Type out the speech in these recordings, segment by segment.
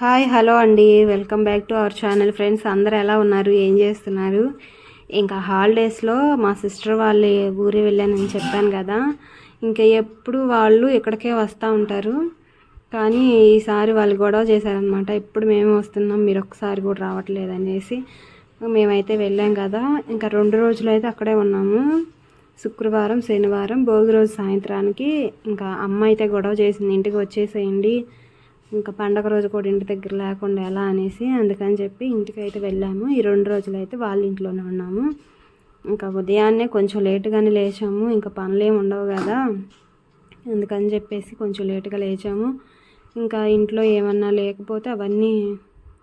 Hi hello అండి. Welcome back to our channel. Friends అందరు ఎలా ఉన్నారు? ఏం చేస్తున్నారు? ఇంకా హాలిడేస్లో మా సిస్టర్ వాళ్ళు ఊరి వెళ్ళానని చెప్పాను కదా. ఇంకా ఎప్పుడు వాళ్ళు ఇక్కడికే వస్తూ ఉంటారు. కానీ ఈసారి వాళ్ళు గొడవ చేశారనమాట ఇప్పుడు మేము వస్తున్నాం మీరు ఒకసారి కూడా రావట్లేదు అనేసి. మేమైతే వెళ్ళాం కదా. ఇంకా రెండు రోజులు అయితే అక్కడే ఉన్నాము. శుక్రవారం శనివారం భోగి రోజు సాయంత్రానికి ఇంకా అమ్మ అయితే గొడవ చేసింది. ఇంటికి వచ్చేసేయండి ఇంకా పండగ రోజు కూడా ఇంటి దగ్గర లేకుండా ఎలా అనేసి అందుకని చెప్పి ఇంటికి అయితే వెళ్ళాము. ఈ రెండు రోజులు అయితే వాళ్ళ ఇంట్లోనే ఉన్నాము. ఇంకా ఉదయాన్నే కొంచెం లేటుగానే లేచాము. ఇంకా పనులు ఏమి ఉండవు కదా. అందుకని చెప్పేసి కొంచెం లేటుగా లేచాము. ఇంకా ఇంట్లో ఏమన్నా లేకపోతే అవన్నీ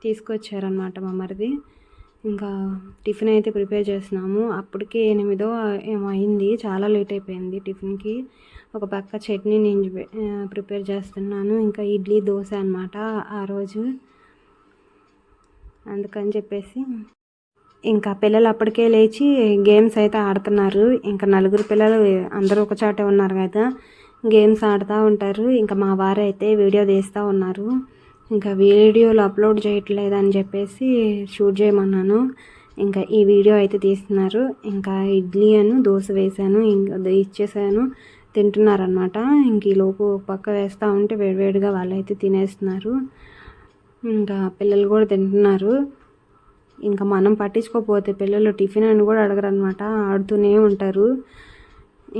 తీసుకొచ్చారనమాట మా మరిది. ఇంకా టిఫిన్ అయితే ప్రిపేర్ చేసినాము అప్పటికే ఎనిమిదో ఏమో అయింది. చాలా లేట్ అయిపోయింది టిఫిన్కి. ఒక పక్క చట్నీ నేను ప్రిపేర్ చేస్తున్నాను. ఇంకా ఇడ్లీ దోశ అనమాట ఆ రోజు. అందుకని చెప్పేసి ఇంకా పిల్లలు అప్పటికే లేచి గేమ్స్ అయితే ఆడుతున్నారు. ఇంకా నలుగురు పిల్లలు అందరూ ఒక చాటే ఉన్నారు కదా. గేమ్స్ ఆడుతూ ఉంటారు. ఇంకా మా వారు అయితే వీడియో తీస్తూ ఉన్నారు. ఇంకా వీడియోలు అప్లోడ్ చేయట్లేదు అని చెప్పేసి షూట్ చేయమన్నాను. ఇంకా ఈ వీడియో అయితే తీస్తున్నారు. ఇంకా ఇడ్లీ అను దోశ వేసాను ఇంకా ఇచ్చేసాను. తింటున్నారనమాట ఇంక ఈలోపు పక్క వేస్తూ ఉంటే వేడివేడిగా వాళ్ళైతే తినేస్తున్నారు. ఇంకా పిల్లలు కూడా తింటున్నారు. ఇంకా మనం పట్టించుకోకపోతే పిల్లలు టిఫిన్ అని కూడా అడగరు అనమాట ఆడుతూనే ఉంటారు.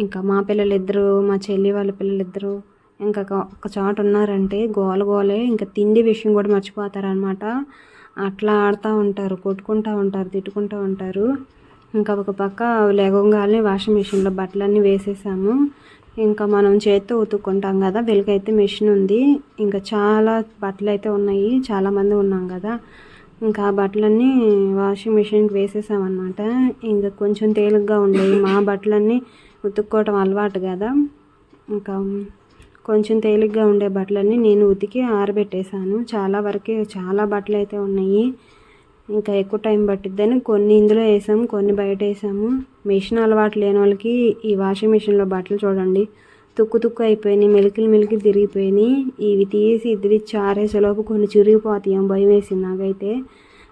ఇంకా మా పిల్లలు ఇద్దరు మా చెల్లి వాళ్ళ పిల్లలు ఇద్దరు ఇంకా ఒక చాటు ఉన్నారంటే గోల గోలే ఇంకా తిండి విషయం కూడా మర్చిపోతారనమాట అట్లా ఆడుతూ ఉంటారు కొట్టుకుంటూ ఉంటారు తిట్టుకుంటూ ఉంటారు. ఇంకా ఒక పక్క లేగంగానే వాషింగ్ మిషన్లో బట్టలన్నీ వేసేసాము. ఇంకా మనం చేత్తో ఉతుక్కుంటాం కదా వీళ్ళకైతే మిషన్ ఉంది. ఇంకా చాలా బట్టలు అయితే ఉన్నాయి చాలామంది ఉన్నాం కదా. ఇంకా ఆ బట్టలన్నీ వాషింగ్ మిషన్కి వేసేసామన్నమాట. ఇంకా కొంచెం తేలిగ్గా ఉండేవి మా బట్టలన్నీ ఉతుక్కోవటం అలవాటు కదా. ఇంకా కొంచెం తేలిగ్గా ఉండే బట్టలన్నీ నేను ఉతికి ఆరబెట్టేశాను. చాలా వరకే చాలా బట్టలు అయితే ఉన్నాయి. ఇంకా ఎక్కువ టైం పట్టిద్దని కొన్ని ఇందులో వేసాము కొన్ని బయట వేసాము. మిషన్ అలవాటు లేని వాళ్ళకి ఈ వాషింగ్ మిషన్లో బట్టలు చూడండి. తుక్కు తుక్కు అయిపోయినాయి మెలికిలు మెలికి తిరిగిపోయినాయి. ఇవి తీసి ఇద్దరి చారేసేలోపు కొన్ని చిరిగిపోతాయి భయం వేసింది నాకైతే.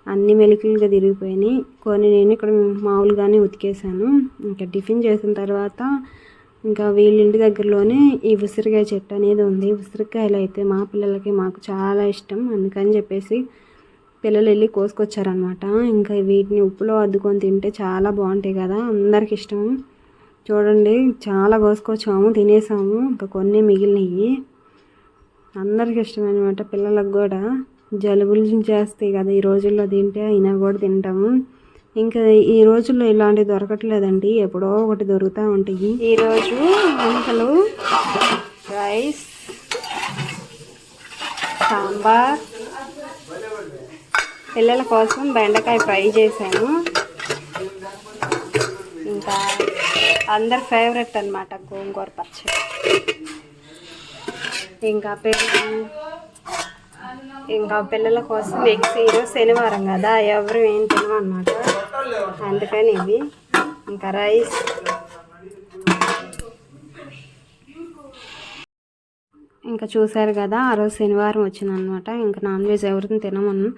అన్ని మెలికలుగా తిరిగిపోయినాయి. కొన్ని నేను ఇక్కడ మామూలుగానే ఉతికేసాను. ఇంకా టిఫిన్ చేసిన తర్వాత ఇంకా వీళ్ళ ఇంటి దగ్గరలోనే ఈ ఉసిరికాయ చెట్టు అనేది ఉంది. ఉసిరికాయలు అయితే మా పిల్లలకి మాకు చాలా ఇష్టం. అందుకని చెప్పేసి పిల్లలు వెళ్ళి కోసుకొచ్చారనమాట. ఇంకా వీటిని ఉప్పులో అద్దుకొని తింటే చాలా బాగుంటాయి కదా అందరికి ఇష్టం చూడండి చాలా కోసుకొచ్చాము తినేసాము ఇంకా కొన్ని మిగిలినవి అందరికి ఇష్టం అనమాట పిల్లలకు కూడా. జలుబులు చేస్తాయి కదా ఈ రోజుల్లో తింటే అయినా కూడా తింటాము. ఇంకా ఈ రోజుల్లో ఇలాంటివి దొరకట్లేదండి ఎప్పుడో ఒకటి దొరుకుతూ ఉంటాయి. ఈరోజు వంటలు రైస్ సాంబార్ పిల్లల కోసం బెండకాయ ఫ్రై చేశాను. ఇంకా అందరి ఫేవరెట్ అనమాట గోంగూర పచ్చడి. ఇంకా పెరుగు ఇంకా పిల్లల కోసం ఎగ్స్ ఈరోజు శనివారం కదా ఎవరు ఏం తినమన్నమాట అందుకని ఇవి. ఇంకా రైస్ ఇంకా చూశారు కదా ఆ రోజు శనివారం వచ్చిందనమాట ఇంకా నాన్ వెజ్ ఎవరిని తినమను.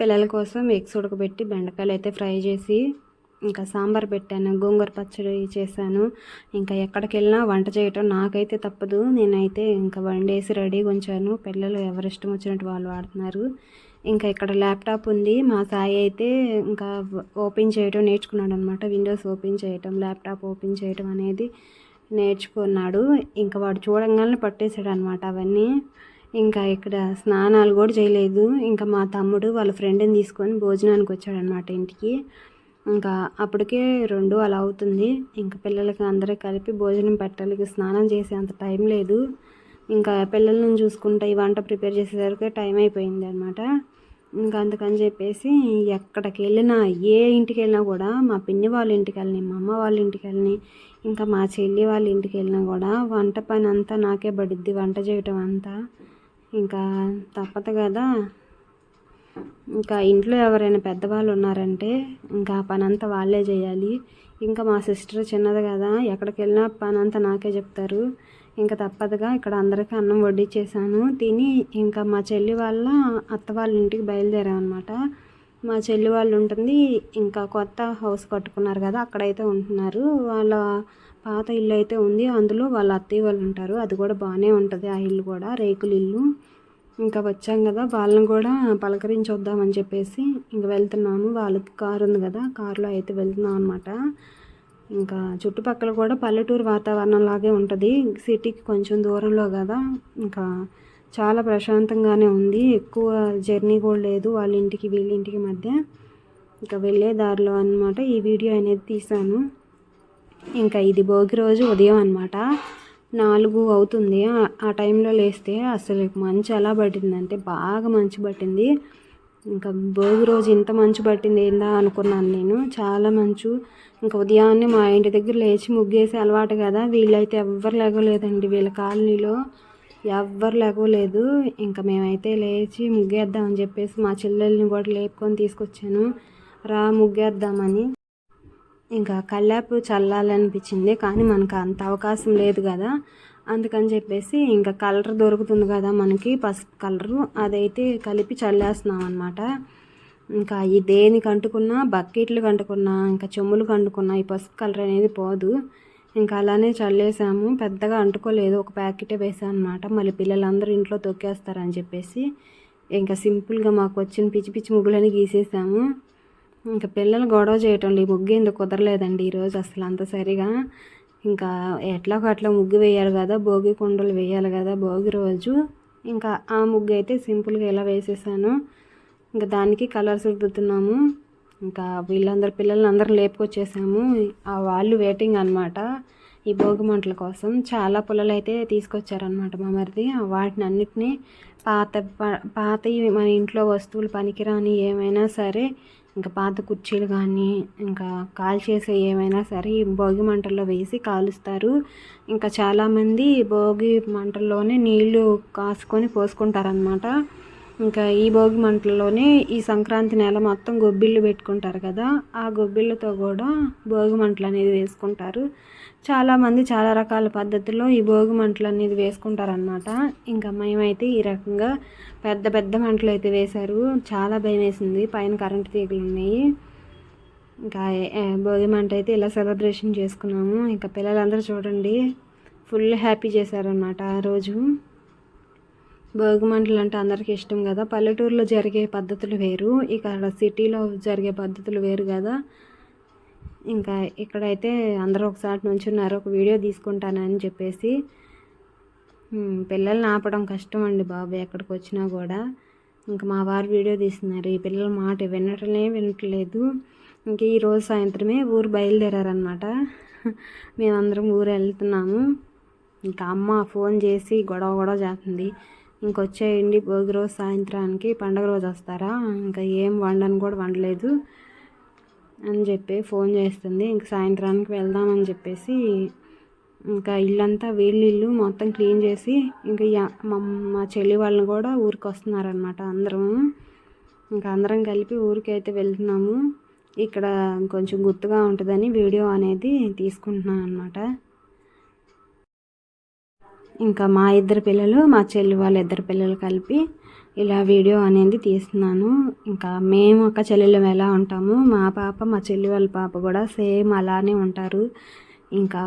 పిల్లల కోసం ఎగ్స్ ఉడకబెట్టి బెండకాయలు అయితే ఫ్రై చేసి ఇంకా సాంబార్ పెట్టాను గోంగూర పచ్చడి చేశాను. ఇంకా ఎక్కడికి వెళ్ళినా వంట చేయటం నాకైతే తప్పదు. నేనైతే ఇంకా వండేసి రెడీగా ఉంచాను. పిల్లలు ఎవరు ఇష్టం వచ్చినట్టు వాళ్ళు వాడుతున్నారు. ఇంకా ఇక్కడ ల్యాప్టాప్ ఉంది. మా సాయి అయితే ఇంకా ఓపెన్ చేయటం నేర్చుకున్నాడు అనమాట విండోస్ ఓపెన్ చేయటం ల్యాప్టాప్ ఓపెన్ చేయటం అనేది నేర్చుకున్నాడు. ఇంకా వాడు చూడంగానే పట్టేశాడు అనమాట అవన్నీ. ఇంకా ఇక్కడ స్నానాలు కూడా చేయలేదు. ఇంకా మా తమ్ముడు వాళ్ళ ఫ్రెండ్ని తీసుకొని భోజనానికి వచ్చాడనమాట ఇంటికి. ఇంకా అప్పటికే రెండు అలా అవుతుంది. ఇంకా పిల్లలకి అందరూ కలిపి భోజనం పెట్టాలి. స్నానం చేసే అంత టైం లేదు. ఇంకా పిల్లలను చూసుకుంటే ఈ వంట ప్రిపేర్ చేసేసరికి టైం అయిపోయింది అనమాట ఇంకా అందుకని చెప్పేసి ఎక్కడికి వెళ్ళినా ఏ ఇంటికి వెళ్ళినా కూడా మా పిన్ని వాళ్ళ ఇంటికి వెళ్ళి మా అమ్మ వాళ్ళ ఇంటికి వెళ్ళి ఇంకా మా చెల్లి వాళ్ళ ఇంటికి వెళ్ళినా కూడా వంట పని అంతా నాకే పడుద్ది. వంట చేయటం అంతా ఇంకా తప్పదు కదా. ఇంకా ఇంట్లో ఎవరైనా పెద్దవాళ్ళు ఉన్నారంటే ఇంకా పని అంతా వాళ్ళే చేయాలి. ఇంకా మా సిస్టర్ చిన్నది కదా ఎక్కడికి వెళ్ళినా పని అంతా నాకే చెప్తారు. ఇంకా తప్పదుగా ఇక్కడ అందరికీ అన్నం వడ్డించేసాను తిని ఇంకా మా చెల్లి వాళ్ళ అత్త వాళ్ళ ఇంటికి బయలుదేరామన్నమాట అనమాట మా చెల్లి వాళ్ళు ఉంటుంది ఇంకా కొత్త హౌస్ కట్టుకున్నారు కదా అక్కడైతే ఉంటున్నారు. వాళ్ళ పాత ఇల్లు అయితే ఉంది. అందులో వాళ్ళ అత్తయ్య వాళ్ళు ఉంటారు. అది కూడా బాగానే ఉంటుంది. ఆ ఇల్లు కూడా రేకుల ఇల్లు. ఇంకా వచ్చాం కదా. వాళ్ళని కూడా పలకరించి వద్దామని చెప్పేసి ఇంకా వెళ్తున్నాము. వాళ్ళకి కారు ఉంది కదా. కారులో అయితే వెళ్తున్నాం అనమాట ఇంకా చుట్టుపక్కల కూడా పల్లెటూరు వాతావరణం లాగే ఉంటుంది. సిటీకి కొంచెం దూరంలో కదా. ఇంకా చాలా ప్రశాంతంగానే ఉంది. ఎక్కువ జర్నీ కూడా లేదు వాళ్ళ ఇంటికి వీళ్ళ ఇంటికి మధ్య. ఇంకా వెళ్ళే దారిలో అనమాట ఈ వీడియో అనేది తీశాను. ఇంకా ఇది భోగి రోజు ఉదయం అనమాట నాలుగు అవుతుంది. ఆ టైంలో లేస్తే అసలు మంచు ఎలా పట్టిందంటే బాగా మంచు పట్టింది. ఇంకా భోగి రోజు ఇంత మంచు పట్టింది ఏందా అనుకున్నాను నేను. చాలా మంచు. ఇంకా ఉదయాన్నే మా ఇంటి దగ్గర లేచి ముగ్గేసి అలవాటు కదా. వీళ్ళైతే ఎవ్వరు లేగలేదండి వీళ్ళ కాలనీలో ఎవ్వరు లేగలేదు ఇంకా మేమైతే లేచి ముగ్గేద్దామని చెప్పేసి మా చెల్లెల్ని కూడా లేపుకొని తీసుకొచ్చాను. రా ముగ్గేద్దామని. ఇంకా కల్లాపు చల్లాలనిపించింది కానీ మనకు అంత అవకాశం లేదు కదా. అందుకని చెప్పేసి ఇంకా కలర్ దొరుకుతుంది కదా మనకి పసుపు కలరు. అదైతే కలిపి చల్లేస్తున్నాం అనమాట ఇంకా ఈ దేనికి అంటుకున్నా బకెట్లు కంటుకున్నా ఇంకా చెమ్ములు కంటుకున్నా ఈ పసుపు కలర్ అనేది పోదు. ఇంకా అలానే చల్లేసాము. పెద్దగా అంటుకోలేదు. ఒక ప్యాకెటే వేసాను అనమాట మళ్ళీ పిల్లలందరూ ఇంట్లో తొక్కేస్తారని చెప్పేసి. ఇంకా సింపుల్గా మాకు వచ్చిన పిచ్చి పిచ్చి ముగ్గులని గీసేసాము. ఇంకా పిల్లలు గొడవ చేయటం ఈ ముగ్గు ఎందుకు కుదరలేదండి? ఈరోజు అసలు అంత సరిగా ఇంకా ఎట్లా అట్లా ముగ్గు వేయాలి కదా భోగి కుండలు వేయాలి కదా భోగి రోజు. ఇంకా ఆ ముగ్గు అయితే సింపుల్గా ఇలా వేసేసాను ఇంకా దానికి కలర్స్ రుద్దుతున్నాము. ఇంకా వీళ్ళందరు పిల్లల్ని అందరం లేపుకొచ్చేసాము. ఆ వాళ్ళు వెయిటింగ్ అనమాట ఈ భోగి మంటల కోసం. చాలా పుల్లలు అయితే తీసుకొచ్చారనమాట మా మరిది. వాటిని అన్నిటినీ పాత పాతవి మన ఇంట్లో వస్తువులు పనికిరాని ఏమైనా సరే ఇంకా పాత కుర్చీలు కానీ ఇంకా కాల్ చేసే ఏమైనా సరే భోగి మంటల్లో వేసి కాలుస్తారు. ఇంకా చాలామంది భోగి మంటల్లోనే నీళ్ళు కాసుకొని పోసుకుంటారనమాట ఇంకా ఈ భోగి మంటల్లోనే ఈ సంక్రాంతి నెల మొత్తం గొబ్బిళ్ళు పెట్టుకుంటారు కదా ఆ గొబ్బిళ్ళతో కూడా భోగి మంటలు అనేది వేసుకుంటారు. చాలామంది చాలా రకాల పద్ధతుల్లో ఈ భోగి మంటలు అనేది వేసుకుంటారనమాట ఇంకా మేమైతే ఈ రకంగా పెద్ద పెద్ద మంటలు అయితే వేశారు. చాలా భయం వేసింది. పైన కరెంటు తీగలు ఉన్నాయి. ఇంకా భోగి మంట అయితే ఇలా సెలబ్రేషన్ చేసుకున్నాము. ఇంకా పిల్లలందరూ చూడండి ఫుల్ హ్యాపీ చేశారనమాట ఆ రోజు. భోగిమంటలు అంటే అందరికీ ఇష్టం కదా. పల్లెటూరులో జరిగే పద్ధతులు వేరు ఇక్కడ సిటీలో జరిగే పద్ధతులు వేరు కదా. ఇంకా ఇక్కడైతే అందరూ ఒకసారి నుంచున్నారు ఒక వీడియో తీసుకుంటానని చెప్పేసి. పిల్లల్ని ఆపడం కష్టం అండి బాబు ఎక్కడికి వచ్చినా కూడా. ఇంకా మా వారు వీడియో తీస్తున్నారు ఈ పిల్లల మాట వినటమే వినట్లేదు. ఇంక ఈరోజు సాయంత్రమే ఊరు బయలుదేరారనమాట మేమందరం ఊరు వెళ్తున్నాము. ఇంకా అమ్మ ఫోన్ చేసి గొడవ గొడవ చేస్తుంది. ఇంకొచ్చేయండి భోగి రోజు సాయంత్రానికి పండగ రోజు వస్తారా? ఇంకా ఏం వండని కూడా వండలేదు అని చెప్పి ఫోన్ చేస్తుంది. ఇంక సాయంత్రానికి వెళ్దామని చెప్పేసి ఇంకా ఇల్లంతా వీళ్ళిల్లు మొత్తం క్లీన్ చేసి ఇంకా మా చెల్లి వాళ్ళని కూడా ఊరికి వస్తున్నారనమాట అందరం. ఇంకా అందరం కలిపి ఊరికి అయితే వెళ్తున్నాము. ఇక్కడ కొంచెం గుర్తుగా ఉంటుందని వీడియో అనేది తీసుకుంటున్నాను అనమాట ఇంకా మా ఇద్దరు పిల్లలు మా చెల్లి వాళ్ళ ఇద్దరు పిల్లలు కలిపి ఇలా వీడియో అనేది తీస్తున్నాను. ఇంకా మేము ఒక చెల్లెలు ఎలా ఉంటాము? మా పాప మా చెల్లి వాళ్ళ పాప కూడా సేమ్ అలానే ఉంటారు. ఇంకా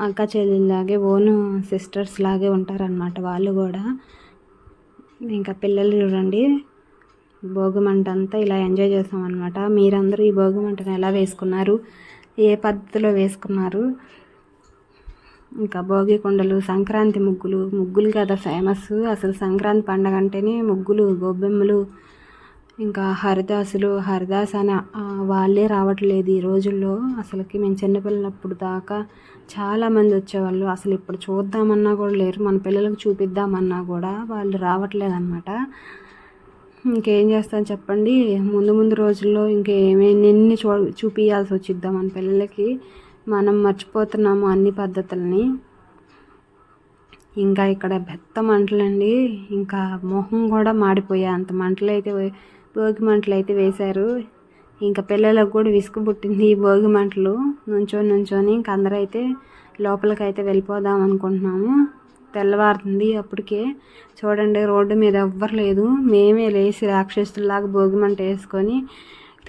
అక్క చెల్లెలాగే ఓన్ సిస్టర్స్ లాగే ఉంటారనమాట వాళ్ళు కూడా. ఇంకా పిల్లలు చూడండి భోగిమంట అంతా ఇలా ఎంజాయ్ చేస్తాం మీరందరూ ఈ భోగిమంటను ఎలా వేసుకున్నారు? ఏ పద్ధతిలో వేసుకున్నారు? ఇంకా భోగి కొండలు సంక్రాంతి ముగ్గులు ముగ్గులు కదా ఫేమస్ అసలు సంక్రాంతి పండగ అంటేనే ముగ్గులు గొబ్బెమ్మలు ఇంకా హరిదాసులు హరిదాస్ అని వాళ్ళే రావట్లేదు ఈ రోజుల్లో. అసలుకి మేము చిన్నపిల్లలప్పుడు దాకా చాలామంది వచ్చేవాళ్ళు. అసలు ఇప్పుడు చూద్దామన్నా కూడా లేరు. మన పిల్లలకు చూపిద్దామన్నా కూడా వాళ్ళు రావట్లేదు అనమాట ఇంకేం చేస్తాను చెప్పండి? ముందు ముందు రోజుల్లో ఇంకేమేమి చూ చూపించాల్సి వచ్చిద్దాం మన పిల్లలకి. మనం మర్చిపోతున్నాము అన్ని పద్ధతులని. ఇంకా ఇక్కడ పెద్ద మంటలండి. ఇంకా మొహం కూడా మాడిపోయా అంత మంటలు అయితే భోగి మంటలు అయితే వేశారు. ఇంకా పిల్లలకు కూడా విసుగు పుట్టింది ఈ భోగి మంటలు. నుంచొని నుంచొని ఇంక అందరూ అయితే లోపలికి అయితే వెళ్ళిపోదాం అనుకుంటున్నాము. తెల్లవారుతుంది అప్పటికే. చూడండి రోడ్డు మీద ఎవ్వరు లేదు మేమే లేచి రాక్షసులాగా భోగిమంట వేసుకొని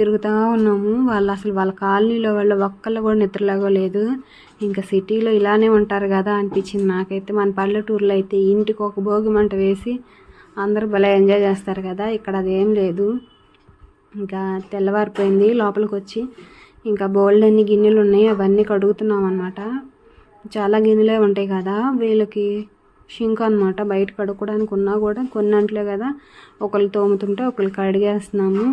తిరుగుతూ ఉన్నాము. వాళ్ళు అసలు వాళ్ళ కాలనీలో వాళ్ళు ఒక్కళ్ళు కూడా నిద్రలాగో లేదు ఇంకా సిటీలో ఇలానే ఉంటారు కదా అనిపించింది నాకైతే. మన పల్లెటూరులో అయితే ఇంటికి ఒక భోగి మంట వేసి అందరూ భలే ఎంజాయ్ చేస్తారు కదా. ఇక్కడ అదేం లేదు. ఇంకా తెల్లవారిపోయింది లోపలికి వచ్చి ఇంకా బోల్డ్ అన్ని గిన్నెలు ఉన్నాయి. అవన్నీ కడుగుతున్నాం అనమాట చాలా గిన్నెలే ఉంటాయి కదా. వీళ్ళకి షింక్ అనమాట బయట కడుక్కోవడానికి ఉన్నా కూడా కొన్ని కదా. ఒకళ్ళు తోముతుంటే ఒకళ్ళు కడిగేస్తున్నాము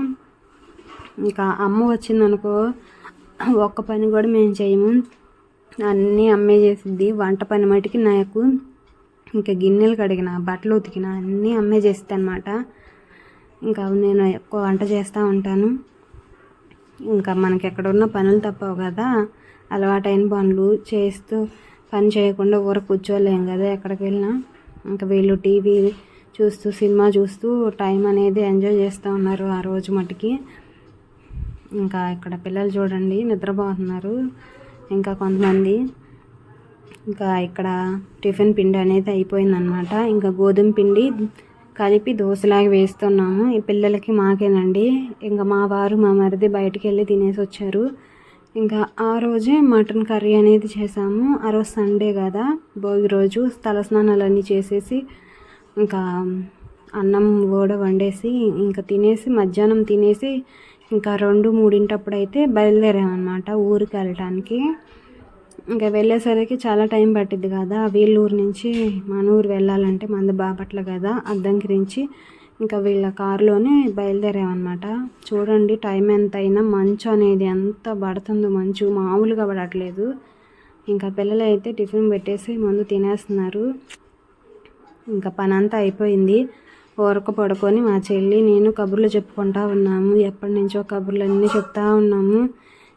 ఇంకా అమ్మ వచ్చిందనుకో ఒక్క పని కూడా మేము చేయము. అన్నీ అమ్మే చేసిద్ది. వంట పని మటుకి నాకు ఇంకా గిన్నెలు కడిగిన బట్టలు ఉతికిన అన్నీ అమ్మే చేస్తుంది అనమాట ఇంకా నేను ఎక్కువ వంట చేస్తూ ఉంటాను. ఇంకా మనకి ఎక్కడ ఉన్న పనులు తప్పవు కదా. అలవాటైన పనులు చేస్తూ పని చేయకుండా ఊర కూర్చోలేం కదా ఎక్కడికి వెళ్ళినా. ఇంకా వీళ్ళు టీవీ చూస్తూ సినిమా చూస్తూ టైం అనేది ఎంజాయ్ చేస్తూ ఉన్నారు ఆ రోజు మటుకి. ఇంకా ఇక్కడ పిల్లలు చూడండి నిద్రపోతున్నారు. ఇంకా కొంతమంది ఇంకా ఇక్కడ టిఫిన్ పిండి అనేది అయిపోయిందనమాట ఇంకా గోధుమ పిండి కలిపి దోశలాగా వేస్తున్నాము. ఈ పిల్లలకి మాకేనండి. ఇంకా మా వారు మా మరిది బయటికి వెళ్ళి తినేసి వచ్చారు. ఇంకా ఆ రోజే మటన్ కర్రీ అనేది చేసాము. ఆ రోజు సండే కదా. భోగి రోజు తలస్నానాలన్నీ చేసేసి ఇంకా అన్నం కూడా వండేసి ఇంకా తినేసి మధ్యాహ్నం తినేసి ఇంకా రెండు మూడింటప్పుడు అయితే బయలుదేరామన్నమాట ఊరికి వెళ్ళటానికి ఇంకా వెళ్ళేసరికి చాలా టైం పట్టిద్ది కదా వీళ్ళూరు నుంచి మన ఊరు వెళ్ళాలంటే మంది బాపట్ల కదా అద్దంకి నుంచి ఇంకా వీళ్ళ కారులోనే బయలుదేరామన్నమాట. చూడండి టైం ఎంత అయినా మంచు అనేది ఎంత పడుతుందో మంచు మామూలుగా పడట్లేదు. ఇంకా పిల్లలు అయితే టిఫిన్ పెట్టేసి ముందు తినేస్తున్నారు. ఇంకా పని అంతా అయిపోయింది. ఊరక పడుకొని మా చెల్లి నేను కబుర్లు చెప్పుకుంటా ఉన్నాము. ఎప్పటి నుంచో కబుర్లు అన్నీ చెప్తా ఉన్నాము.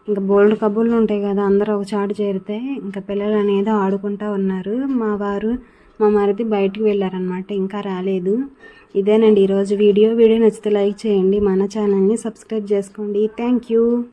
ఇంకా బోల్డ్ కబుర్లు ఉంటాయి కదా అందరూ ఒక చాటు చేరితే ఇంకా పిల్లలు అనేది ఆడుకుంటా ఉన్నారు. మా వారు మా మరిది బయటికి వెళ్ళారనమాట ఇంకా రాలేదు. ఇదేనండి ఈరోజు వీడియో. వీడియో నచ్చితే లైక్ చేయండి. మన ఛానల్ని సబ్స్క్రైబ్ చేసుకోండి. Thank you.